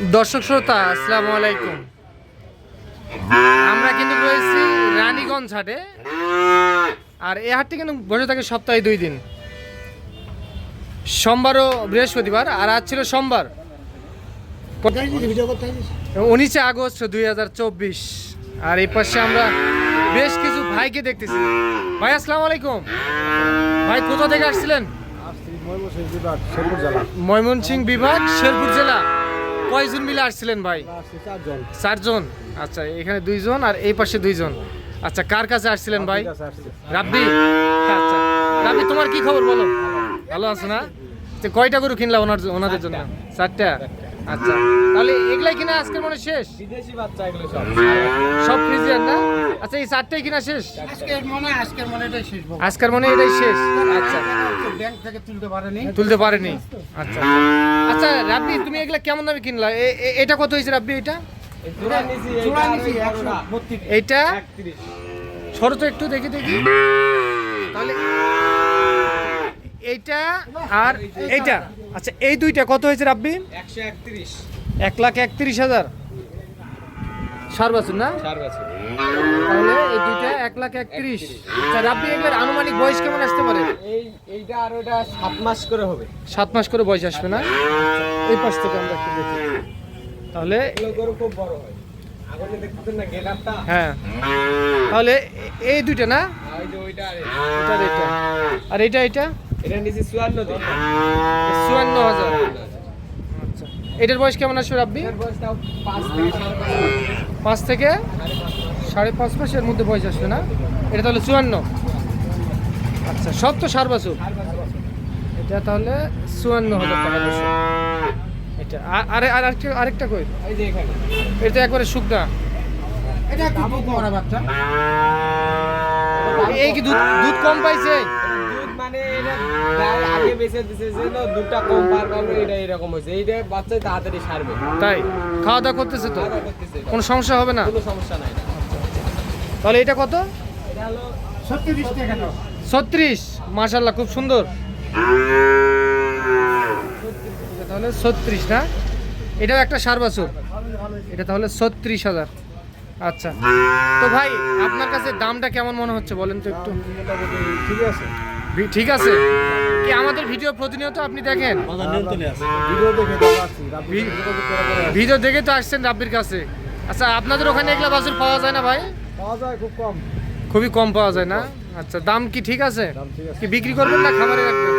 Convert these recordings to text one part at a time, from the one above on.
দর্শক শ্রোতা আসসালামু আলাইকুম। আমরা কিন্তু রয়েছি রানীগঞ্জ হাটে। আর এই হাটটি কিন্তু বসে থাকে সপ্তাহে দুই দিন। সোমবার ও বৃহস্পতিবার আর আজ ছিল সোমবার। উনিশে আগস্ট দুই হাজার চব্বিশ। আর এই পাশে আমরা বেশ কিছু ভাইকে দেখতেছি। ভাই আসসালামু আলাইকুম। ভাই কোথা থেকে আসছিলেন? ময়মনসিং বিভাগ শেরপুর জেলা। কয়জন মিলে আসছিলেন ভাই? চারজন। আচ্ছা এখানে দুইজন আর এই পাশে দুইজন। আচ্ছা কার কাছে আসছিলেন ভাই? রাব্বি? আচ্ছা রাব্বি তোমার কি খবর বলো? ভালো আছো না? কয়টা গরু কিনলা ওনার ওনাদের জন্য? চারটা? আচ্ছা তাহলে এগুলাই কিনা আজকের মনে শেষ? বিদেশি বাচ্চা এগুলো সব। সব আচ্ছা এই চারটাই কিনা শেষ? আজকের মনে আজকের মনে এটাই শেষ বাবু। আজকের মনে এটাই শেষ? আচ্ছা। ব্যাংক থেকে তুলতে পারেনি। তুলতে পারেনি? আচ্ছা। আচ্ছা রাব্বি তুমি এগুলা কেমন দামে কিনলা? এটা কত হয়েছে রাব্বি এটা? এইটা আর নিছি ওই একশো বড়টা। বত্রিশ। এইটা? 31 সরো তো একটু দেখি দেখি। তাহলে এইটা আর এইটা। আচ্ছা এই দুইটা কত হয়েছে রাব্বি? 131 এক লাখ একত্রিশ হাজার। সার বছর না? তাহলে এই দুইটা এক লাখ একত্রিশ। আচ্ছা রাব্বি এগুলোর আনুমানিক বয়স কেমন আসতে পারে? এই এইটা আর ওটা 7 মাস করে হবে। সাত মাস করে বয়স আসবে না? এই পাশ থেকে আমরা একটু দেখি। তাহলে খুব বড় হয়। হ্যাঁ। তাহলে এই দুইটা না? ওই যে ওইটা আর এটা। এটা এটা। আর এটা এটা? এটা নিছি 54 দিন। চুয়ান্ন হাজার। আচ্ছা। এটার বয়স কেমন আসবে রাব্বি? এর বয়সটাও 5 থেকে 7 মাস পাঁচ থেকে সাড়ে পাঁচ মাসের মধ্যে বয়স আসবে না? এটা তাহলে চুয়ান্ন। আচ্ছা সব তো সার বছর। এটা তাহলে চুয়ান্ন হাজার টাকা এটা আরে আর আরেকটা আরেকটা কই? এটা একবারে শুকনা। এটা এই কি দুধ দুধ কম পাইছে? মানে আগে বেঁচে দিছে যে না কম পার এটা এরকম হয়েছে। এইটা বাচ্চা তাড়াতাড়ি সারবে। তাই? খাওয়া দাওয়া করতেছে তো? খাওয়া দাওয়া করতেছে। এটা। কোনো সমস্যা হবে না? কোনো সমস্যা নাই। এটা। তাহলে এটা কত? এটা হলো ছত্রিশ মাশাল্লাহ খুব সুন্দর। এটা তাহলে ছত্রিশ না? এটাও একটা সার বছর। এটা তাহলে ছত্রিশ হাজার। আচ্ছা। তো ভাই আপনার কাছে দামটা কেমন মনে হচ্ছে? বলেন তো একটু। ঠিক আছে। ঠিক আছে। কি আমাদের ভিডিও প্রতিনিয়ত আপনি দেখেন? ভিডিও দেখে তো পাচ্ছি ভি- ভিডিও দেখে তো আসছেন রাব্বির কাছে। আচ্ছা আপনাদের ওখানে এগুলা বাছুর পাওয়া যায় না ভাই? পাওয়া যায় খুব কম। খুবই কম পাওয়া যায় না? আচ্ছা দাম কি ঠিক আছে? দাম ঠিক আছে। কি বিক্রি করবেন না খামারে রাখবেন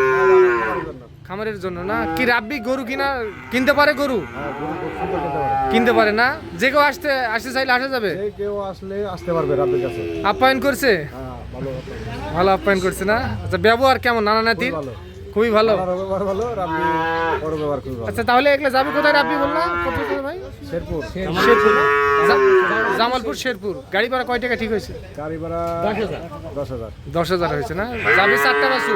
খামারের জন্য না? কি রাব্বি গরু কিনা? কিনতে পারে গরু? হ্যাঁ কিনতে পারে। না? যে কেউ আসতে আসতে চাইলে আসা যাবে? কেউ আসলে আসতে পারবে রাতের কাছে। আপ্যায়ন করছে? হ্যাঁ। ভালো আপ্যায়ন করছে না? আচ্ছা ব্যবহার কেমন? নানা নাতির? খুবই ভালো। আচ্ছা তাহলে এগুলো যাবে কোথায়? রাব্বি বললাম ভাই। শেরপুর। শেরপুর জামালপুর শেরপুর। গাড়ি ভাড়া কয় টাকা ঠিক হয়েছে? গাড়ি ভাড়া দশ হাজার। দশ হাজার। হয়েছে না? যাবে চারটা বাসু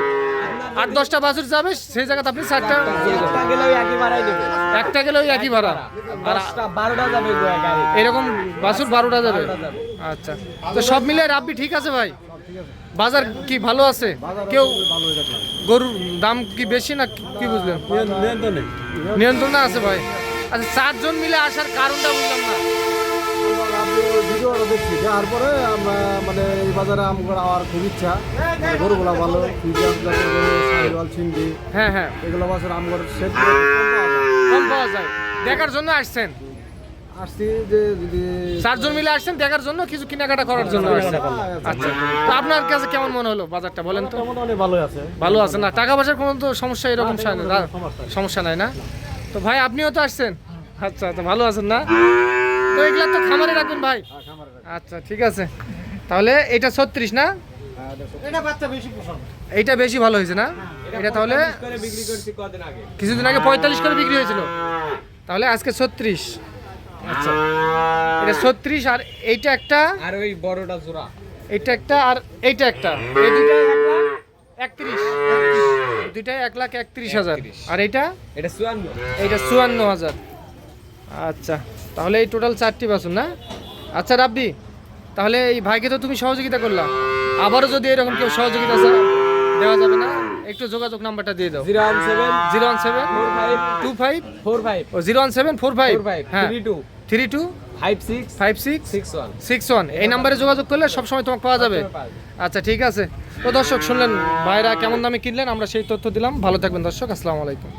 আট দশটা বাসুর যাবে সেই জায়গাতে আপনি চারটা একটা গেলে ওই একই একটা গেলে ওই একই ভাড়া। এরকম বাসুর বারোটা যাবে? বারোটা যাবে। আচ্ছা। তো সব মিলে রাব্বি ঠিক আছে ভাই? বাজার কি ভালো আছে? কেউ গরুর দাম কি বেশি না কি- বুঝলেন? নিয়ন্ত্রণে। আছে ভাই। আচ্ছা চারজন মিলে আসার কারণটা বুঝলাম না। ভিডিওটা দেখছি। যাওয়ার পরে আমরা মানে এই বাজারে আমার আওয়ার খুব ইচ্ছা। মানে গরুগুলা ভালো হ্যাঁ হ্যাঁ। এগুলো বাজার আমার কম পাওয়া যায়। দেখার জন্য আসছেন। আসছি যে চারজন মিলে আসছেন দেখার জন্য কিছু কেনাকাটা করার জন্য আসছেন। আচ্ছা। তো আপনার কাছে কেমন মনে হলো বাজারটা বলেন তো? মোটামুটি ভালোই আছে। ভালো আছে না? টাকা পয়সার কোনো তো সমস্যা এরকম হয় সমস্যা নাই। না? তো ভাই আপনিও তো আসছেন? আচ্ছা তো ভালো আছেন না? তো এগুলা তো খামারে রাখবেন ভাই। আচ্ছা ঠিক আছে। তাহলে এটা ছত্রিশ না? এটা বেশি এইটা বেশি ভালো হয়েছে না? এটা তাহলে করে বিক্রি করছি কদিন আগে। কিছুদিন আগে পঁয়তাল্লিশ করে বিক্রি হয়েছিল। তাহলে আজকে ছত্রিশ। আচ্ছা এটা ছত্রিশ আর এইটা একটা? আর ওই বড়টা জোড়া। এইটা একটা আর এইটা একটা। এই একত্রিশ। এই দুইটাই এক লাখ একত্রিশ হাজার। আর এইটা? এটা চুয়ান্ন। এইটা চুয়ান্ন হাজার। আচ্ছা তাহলে এই টোটাল চারটি বাসন না? আচ্ছা রাব্বি তাহলে এই ভাইকে তো তুমি সহযোগিতা করলা। আবারও যদি এরকম কেউ সহযোগিতা চা- দেওয়া যাবে না একটু যোগাযোগ নাম্বারটা দিয়ে দাও। Zero one seven zero one seven four five two five four five ও zero one seven four five. Four five হ্যাঁ। Three two three two five six five six six one. Six one. এই নাম্বারে যোগাযোগ করলে সব সময় তোমাকে পাওয়া যাবে। আচ্ছা ঠিক আছে। তো দর্শক শুনলেন ভাইরা কেমন দামে কিনলেন? আমরা সেই তথ্য দিলাম। ভালো থাকবেন দর্শক আসসালামু আলাইকুম।